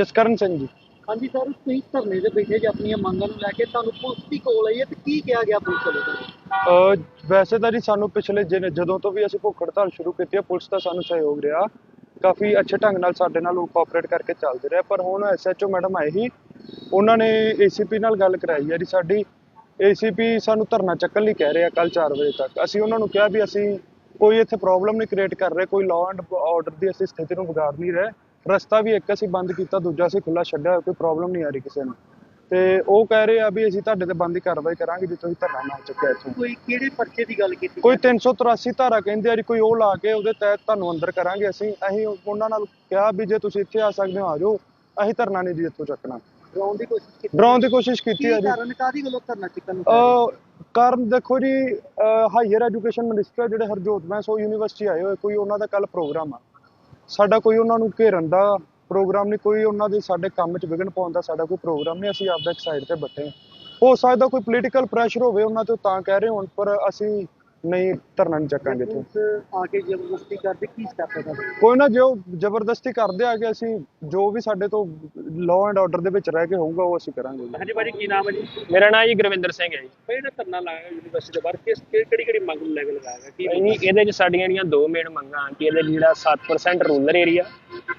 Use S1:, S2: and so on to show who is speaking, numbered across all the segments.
S1: ਜਸਕਰਨ ਸਿੰਘ ਜੀ।
S2: ਹਾਂਜੀ ਸਰ ਤੁਸੀਂ ਧਰਨੇ ਤੇ ਬੈਠੇ ਜੇ ਆਪਣੀਆਂ ਮੰਗਾਂ ਨੂੰ ਲੈ ਕੇ ਤੁਹਾਨੂੰ ਪੁਲਿਸ ਦੀ ਕੋਲ ਆਈ ਹੈ ਤੇ ਕੀ ਕਿਹਾ ਗਿਆ ਪੁਲਿਸ ਵੱਲੋਂ? ਤੁਹਾਨੂੰ
S1: ਵੈਸੇ ਤਾਂ ਜੀ ਸਾਨੂੰ ਪਿਛਲੇ ਜਿਨ- ਜਦੋਂ ਤੋਂ ਵੀ ਅਸੀਂ ਭੁੱਖ ਹੜਤਾਲ ਸ਼ੁਰੂ ਕੀਤੀ ਹੈ ਪੁਲਿਸ ਦਾ ਸਾਨੂੰ ਸਹਿਯੋਗ ਰਿਹਾ। ਕਾਫੀ ਅੱਛੇ ਢੰਗ ਨਾਲ ਸਾਡੇ ਨਾਲ ਉਹ ਕੋਆਪਰੇਟ ਕਰਕੇ ਚੱਲਦੇ ਰਹੇ। ਪਰ ਹੁਣ ਐਸਐਚਓ ਮੈਡਮ ਆਏ ਹੀ ਉਹਨਾਂ ਨੇ ਏਸੀਪੀ ਨਾਲ ਗੱਲ ਕਰਾਈ ਹੈ ਜੀ ਸਾਡੀ। ਏਸੀਪੀ ਸਾਨੂੰ ਧਰਨਾ ਚੱਕਣ ਲਈ ਕਹਿ ਰਹੇ ਕੱਲ 4 ਵਜੇ ਤੱਕ। ਅਸੀਂ ਉਹਨਾਂ ਨੂੰ ਕਿਹਾ ਵੀ ਅਸੀਂ ਕੋਈ ਇੱਥੇ ਪ੍ਰੋਬਲਮ ਨਹੀਂ ਕ੍ਰੀਏਟ ਕਰ ਰਹੇ ਕੋਈ ਲਾਅ ਐਂਡ ਆਰਡਰ ਦੀ ਅਸੀਂ ਸਥਿਤੀ ਨੂੰ ਵਿਗਾੜ ਨਹੀਂ ਰਹੇ। ਰਸਤਾ ਵੀ ਇੱਕ ਅਸੀਂ ਬੰਦ ਕੀਤਾ ਦੂਜਾ ਅਸੀਂ ਖੁੱਲਾ ਛੱਡਿਆ ਕੋਈ ਪ੍ਰੋਬਲਮ ਨਹੀਂ ਆ ਰਹੀ ਕਿਸੇ ਨੂੰ। ਤੇ ਉਹ ਕਹਿ ਰਹੇ ਆ ਵੀ ਅਸੀਂ ਤੁਹਾਡੇ ਤੇ ਬੰਦ ਕਾਰਵਾਈ ਕਰਾਂਗੇ ਜੇ ਤੁਸੀਂ ਧਰਨਾ ਨਾ ਚੱਕਿਆ ਇੱਥੋਂ।
S2: ਕੋਈ ਕਿਹੜੇ ਪਰਚੇ ਦੀ ਗੱਲ ਕੀਤੀ?
S1: ਕੋਈ 383 ਧਾਰਾ ਕਹਿੰਦੇ ਆ ਜੀ ਕੋਈ ਉਹ ਲਾ ਕੇ ਉਹਦੇ ਤਹਿਤ ਤੁਹਾਨੂੰ ਅੰਦਰ ਕਰਾਂਗੇ ਅਸੀਂ। ਅਸੀਂ ਉਹਨਾਂ ਨਾਲ ਕਿਹਾ ਵੀ ਜੇ ਤੁਸੀਂ ਇੱਥੇ ਆ ਸਕਦੇ ਹੋ ਆ ਜਾਓ। ਅਸੀਂ ਧਰਨਾ ਨਹੀਂ ਜੀ ਇੱਥੋਂ ਚੱਕਣਾ।
S2: ਡਰਾਉਣ ਦੀ ਕੋਸ਼ਿਸ਼ ਕੀਤੀ?
S1: ਡਰਾਉਣ ਦੀ ਕੋਸ਼ਿਸ਼ ਕੀਤੀ
S2: ਕੀ
S1: ਹੈ ਜੀ।
S2: ਕਾਰਨ ਕਾਦੀ ਵੱਲੋਂ ਧਰਨਾ ਚੁੱਕਣ
S1: ਕਾਰਨ ਦੇਖੋ ਜੀ ਹਾਇਰ ਐਜੂਕੇਸ਼ਨ ਮਿਨਿਸਟਰ ਜਿਹੜੇ ਹਰਜੋਤ ਬੈਂਸ ਉਹ ਯੂਨੀਵਰਸਿਟੀ ਆਏ ਹੋਏ ਕੋਈ ਉਹਨਾਂ ਦਾ ਕੱਲ ਪ੍ਰੋਗਰਾਮ ਆ। ਸਾਡਾ ਕੋਈ ਉਹਨਾਂ ਨੂੰ ਘੇਰਨ ਦਾ ਪ੍ਰੋਗਰਾਮ ਨਹੀਂ, ਕੋਈ ਉਹਨਾਂ ਦੇ ਸਾਡੇ ਕੰਮ 'ਚ ਵਿਘਨ ਪਾਉਣ ਦਾ ਸਾਡਾ ਕੋਈ ਪ੍ਰੋਗਰਾਮ ਨਹੀਂ, ਅਸੀਂ ਆਪਦਾ ਇੱਕ ਸਾਈਡ ਤੇ ਬੈਠੇ ਹੋ। ਸਕਦਾ ਕੋਈ ਪੋਲੀਟੀਕਲ ਪ੍ਰੈਸ਼ਰ ਹੋਵੇ ਉਹਨਾਂ ਤੇ ਤਾਂ ਕਹਿ ਰਹੇ ਹੋਣ, ਪਰ ਅਸੀਂ ਨਹੀਂ ਧਰਨਾ ਨਹੀਂ ਚੱਕਾਂਗੇ ਇੱਥੇ।
S2: ਪੁਲਿਸ ਆ ਕੇ ਜ਼ਬਰਦਸਤੀ ਕਰਦੇ ਕੀ ਸਟੈਪ ਹੈ ਤੁਹਾਡਾ
S1: ਕੋਈ ਨਾ ਜੋ ਜ਼ਬਰਦਸਤੀ ਕਰਦੇ ਆ ਕਿ ਅਸੀਂ ਜੋ ਵੀ ਸਾਡੇ ਤੋਂ ਲਾਅ ਐਂਡ ਆਰਡਰ ਦੇ ਵਿੱਚ ਰਹਿ ਕੇ ਹੋਊਗਾ ਉਹ ਅਸੀਂ ਕਰਾਂਗੇ ਜੀ।
S2: ਹਾਂਜੀ ਭਾਜੀ ਕੀ ਨਾਮ ਹੈ ਜੀ?
S3: ਮੇਰਾ ਨਾਮ ਜੀ ਗੁਰਵਿੰਦਰ ਸਿੰਘ ਹੈ ਜੀ।
S2: ਪਹਿਲੇ ਨਾ ਧਰਨਾ ਲਾਇਆ ਯੂਨੀਵਰਸਿਟੀ ਦੇ ਬਾਹਰ। ਕਿਸ ਕਿਹੜੀ ਕਿਹੜੀ ਮੰਗ ਨੂੰ ਲੈ ਕੇ ਲਗਾਇਆ ਕੀ
S3: ਭਾਈ ਇਹਦੇ ਚ ਸਾਡੀਆਂ ਜਿਹੜੀਆਂ ਦੋ ਮੇਨ ਮੰਗਾਂ ਕਿ ਇਹਦੇ 'ਚ ਜਿਹੜਾ 7% ਰੂਰਲ ਏਰੀਆ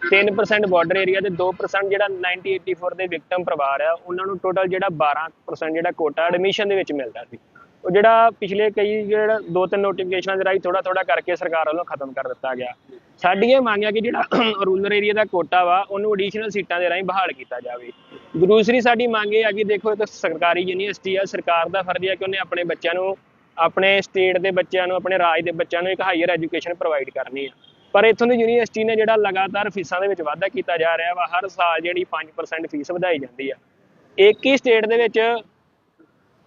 S3: 3% ਬਾਰਡਰ ਏਰੀਆ ਤੇ 2% ਜਿਹੜਾ 1984 ਦੇ ਵਿਕਟਮ ਪਰਿਵਾਰ ਆ ਉਹਨਾਂ ਨੂੰ ਟੋਟਲ ਜਿਹੜਾ 12% ਜਿਹੜਾ ਕੋਟਾ ਐਡਮਿਸ਼ਨ ਦੇ ਵਿੱਚ ਮਿਲਦਾ ਸੀ। ਉਹ ਜਿਹੜਾ ਪਿਛਲੇ ਕਈ ਜਿਹੜਾ ਦੋ ਤਿੰਨ ਨੋਟੀਫਿਕੇਸ਼ਨਾਂ ਦੇ ਰਾਹੀਂ ਥੋੜਾ ਥੋੜਾ ਕਰਕੇ ਸਰਕਾਰ ਵੱਲੋਂ ਖਤਮ ਕਰ ਦਿੱਤਾ ਗਿਆ। ਸਾਡੀ ਇਹ ਮੰਗ ਹੈ ਕਿ ਜਿਹੜਾ ਰੂਰਲ ਏਰੀਆ ਦਾ ਕੋਟਾ ਵਾ, ਉਹਨੂੰ ਐਡੀਸ਼ਨਲ ਸੀਟਾਂ ਦੇ ਰਾਹੀਂ ਬਹਾਲ ਕੀਤਾ ਜਾਵੇ। ਦੂਸਰੀ ਸਾਡੀ ਮੰਗ ਇਹ ਹੈ ਕਿ ਦੇਖੋ ਇੱਕ ਸਰਕਾਰੀ ਯੂਨੀਵਰਸਿਟੀ ਆ, ਸਰਕਾਰ ਦਾ ਫਰਜ਼ ਹੈ ਕਿ ਉਹਨੇ ਆਪਣੇ ਬੱਚਿਆਂ ਨੂੰ, ਆਪਣੇ ਸਟੇਟ ਦੇ ਬੱਚਿਆਂ ਨੂੰ, ਆਪਣੇ ਰਾਜ ਦੇ ਬੱਚਿਆਂ ਨੂੰ ਇੱਕ ਹਾਇਰ ਐਜੂਕੇਸ਼ਨ ਪ੍ਰੋਵਾਈਡ ਕਰਨੀ ਆ। ਪਰ ਇੱਥੋਂ ਦੀ ਯੂਨੀਵਰਸਿਟੀ ਨੇ ਜਿਹੜਾ ਲਗਾਤਾਰ ਫੀਸਾਂ ਦੇ ਵਿੱਚ ਵਾਧਾ ਕੀਤਾ ਜਾ ਰਿਹਾ ਵਾ, ਹਰ ਸਾਲ ਜਿਹੜੀ 5% ਫੀਸ ਵਧਾਈ ਜਾਂਦੀ ਆ। ਇੱਕ ਹੀ ਸਟੇਟ ਦੇ ਵਿੱਚ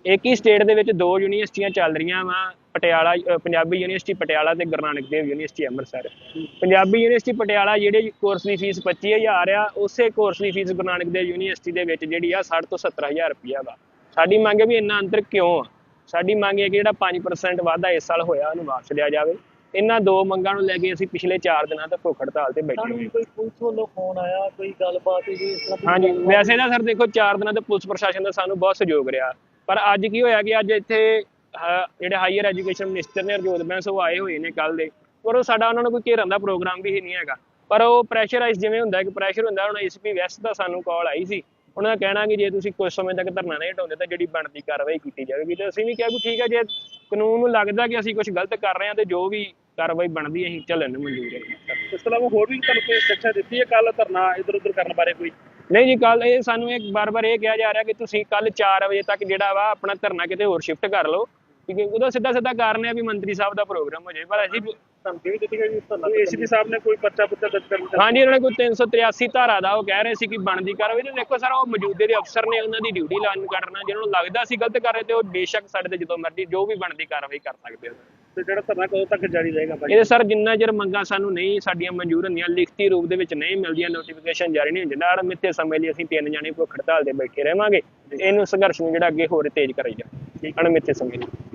S3: ਇੱਕ ਹੀ ਸਟੇਟ ਦੇ ਵਿੱਚ ਦੋ ਯੂਨੀਵਰਸਿਟੀਆਂ ਚੱਲ ਰਹੀਆਂ ਵਾ ਪਟਿਆਲਾ ਪੰਜਾਬੀ ਯੂਨੀਵਰਸਿਟੀ ਪਟਿਆਲਾ ਤੇ ਗੁਰੂ ਨਾਨਕ ਦੇਵ ਯੂਨੀਵਰਸਿਟੀ ਅੰਮ੍ਰਿਤਸਰ। ਪੰਜਾਬੀ ਯੂਨੀਵਰਸਿਟੀ ਪਟਿਆਲਾ ਜਿਹੜੇ ਕੋਰਸ ਦੀ ਫੀਸ 25000 ਆ ਉਸੇ ਕੋਰਸ ਦੀ ਫੀਸ ਗੁਰੂ ਨਾਨਕ ਦੇਵ ਯੂਨੀਵਰਸਿਟੀ ਦੇ ਵਿੱਚ ਜਿਹੜੀ ਆ 60 ਤੋਂ 70000 ਰੁਪਇਆ ਵਾ। ਸਾਡੀ ਮੰਗ ਹੈ ਵੀ ਇੰਨਾ ਅੰਤਰ ਕਿਉਂ ਆ? ਸਾਡੀ ਮੰਗ ਹੈ ਕਿ ਜਿਹੜਾ 5% ਵਾਧਾ ਇਸ ਸਾਲ ਹੋਇਆ ਉਹਨੂੰ ਵਾਪਸ ਲਿਆ ਜਾਵੇ। ਇਹਨਾਂ ਦੋ ਮੰਗਾਂ ਨੂੰ ਲੈ ਕੇ ਅਸੀਂ ਪਿਛਲੇ 4 ਦਿਨਾਂ ਤੋਂ ਭੁੱਖ ਹੜਤਾਲ ਤੇ ਬੈਠੇ ਹਾਂ।
S2: ਕੋਈ ਪੁਲਿਸ ਵੱਲੋਂ ਫੋਨ ਆਇਆ ਕੋਈ ਗੱਲਬਾਤ ਹੋਈ ਇਸ ਤਰ੍ਹਾਂ ਦੀ
S3: ਹਾਂਜੀ? ਵੈਸੇ ਤਾਂ ਸਰ ਦੇਖੋ 4 ਦਿਨਾਂ ਤੋਂ ਪੁਲਿਸ ਪ੍ਰਸ਼ਾਸਨ ਦਾ ਸਾਨੂੰ ਬਹੁਤ ਸਹਿਯੋਗ ਰਿਹਾ। ਪਰ ਅੱਜ ਕੀ ਹੋਇਆ ਕਿ ਅੱਜ ਇੱਥੇ ਜਿਹੜੇ ਹਾਇਰ ਐਜੂਕੇਸ਼ਨ ਮਿਨਿਸਟਰ ਨੇ ਹਰਜੋਤ ਬੈਂਸ, ਉਹ ਆਏ ਹੋਏ ਨੇ ਕੱਲ ਦੇ। ਪਰ ਉਹ ਸਾਡਾ ਉਹਨਾਂ ਨੂੰ ਕੋਈ ਘੇਰਨ ਦਾ ਪ੍ਰੋਗਰਾਮ ਵੀ ਨਹੀਂ ਹੈਗਾ। ਪਰ ਉਹ ਪ੍ਰੈਸ਼ਰਾਈਜ਼ ਜਿਵੇਂ ਹੁੰਦਾ ਕਿ ਪ੍ਰੈਸ਼ਰ ਹੁੰਦਾ, ਹੁਣ ਐਸਪੀ ਵੈਸਟ ਦਾ ਸਾਨੂੰ ਕਾਲ ਆਈ ਸੀ। ਉਹਨਾਂ ਦਾ ਕਹਿਣਾ ਕਿ ਜੇ ਤੁਸੀਂ ਕੁਝ ਸਮੇਂ ਤੱਕ ਧਰਨਾ ਨਹੀਂ ਹਟਾਉਂਦੇ, ਤਾਂ ਜਿਹੜੀ ਬਣਦੀ ਕਾਰਵਾਈ ਕੀਤੀ ਜਾਵੇਗੀ। ਤੇ ਅਸੀਂ ਵੀ ਕਿਹਾ ਕਿ ਠੀਕ ਹੈ ਜੇ ਕਾਨੂੰਨ ਨੂੰ ਲੱਗਦਾ ਕਿ ਅਸੀਂ ਕੁਝ ਗਲਤ ਕਰ ਰਹੇ ਹਾਂ, ਤੇ ਜੋ ਵੀ ਕਾਰਵਾਈ ਬਣਦੀ, ਅਸੀਂ ਚੱਲਣ ਨੂੰ ਮਨਜ਼ੂਰ ਹੈ।
S2: ਇਸ ਤੋਂ ਇਲਾਵਾ ਹੋਰ ਵੀ ਤੁਹਾਨੂੰ ਕੋਈ ਸਿੱਖਿਆ ਦਿੱਤੀ ਹੈ ਕੱਲ ਧਰਨਾ ਇਧਰ ਉਧਰ ਕਰਨ ਬਾਰੇ ਕੋਈ?
S3: ਨਹੀਂ ਜੀ ਕੱਲ ਇਹ ਸਾਨੂੰ ਇੱਕ ਬਾਰ-ਬਾਰ ਇਹ ਕਿਹਾ ਜਾ ਰਿਹਾ ਕਿ ਤੁਸੀਂ ਕੱਲ 4 ਵਜੇ ਤੱਕ ਜਿਹੜਾ ਵਾ ਆਪਣਾ ਧਰਨਾ ਕਿਤੇ ਹੋਰ ਸ਼ਿਫਟ ਕਰ ਲਓ। ਕਿਉਂਕਿ ਉਹਦਾ ਸਿੱਧਾ ਸਿੱਧਾ ਕਾਰਨ ਹੈ ਵੀ ਮੰਤਰੀ ਸਾਹਿਬ ਦਾ ਪ੍ਰੋਗਰਾਮ ਹੋ ਜਾਏ। ਪਰ ਅਸੀਂ
S2: ਧਮਕੀ ਵੀ ਦਿੱਤੀ ਗਈ ਧਰਨਾ ਏਸੀਪੀ ਸਾਹਿਬ ਨੇ ਕੋਈ ਪਰਚਾ ਪੁੱਤਰ ਦਰਜ ਕਰਨ ਦਾ
S3: ਹਾਂਜੀ ਉਹਨਾਂ ਨੇ ਕੋਈ 383 ਧਾਰਾ ਦਾ ਉਹ ਕਹਿ ਰਹੇ ਸੀ ਕਿ ਬਣਦੀ ਕਾਰਵਾਈ। ਤੇ ਦੇਖੋ ਸਰ ਉਹ ਮੌਜੂਦੇ ਦੇ ਅਫਸਰ ਨੇ ਉਹਨਾਂ ਦੀ ਡਿਊਟੀ ਲਾਈਨ ਕਰਨਾ ਜਿਹਨਾਂ ਨੂੰ ਲੱਗਦਾ ਸੀ ਗਲਤ ਕਰ ਰਹੇ ਤੇ ਉਹ ਬੇਸ਼ੱਕ ਸਾਡੇ ਤੇ ਜਦੋਂ ਮਰਜ਼ੀ ਜੋ ਵੀ ਬਣਦੀ ਕਾਰਵਾਈ ਕਰ ਸਕਦੇ ਹੋ
S2: ਤੇ ਜਿਹੜਾ ਧਰਨਾ ਕਦੋਂ ਤੱਕ ਜਾਰੀ ਰਹੇਗਾ ਭਾਈ?
S3: ਇਹਦੇ ਸਰ ਜਿੰਨਾ ਚਿਰ ਮੰਗਾਂ ਸਾਨੂੰ ਨਹੀਂ ਸਾਡੀਆਂ ਮਨਜ਼ੂਰ ਹੁੰਦੀਆਂ ਲਿਖਤੀ ਰੂਪ ਦੇ ਵਿੱਚ ਨਹੀਂ ਮਿਲਦੀਆਂ ਨੋਟੀਫਿਕੇਸ਼ਨ ਜਾਰੀ ਨਹੀਂ ਹੁੰਦੀ ਨਾਲ ਮਿੱਥੇ ਸਮੇਂ ਲਈ ਅਸੀਂ ਤਿੰਨ ਜਾਣੇ ਭੁੱਖ ਹੜਤਾਲ ਤੇ ਬੈਠੇ ਰਹਾਂਗੇ। ਇਹਨੂੰ ਸੰਘਰਸ਼ ਨੂੰ ਜਿਹੜਾ ਅੱਗੇ ਹੋਰ ਤੇਜ਼ ਕਰਾਈ ਜਾ ਅਣਮਿੱਥੇ ਸਮੇਂ ਲਈ।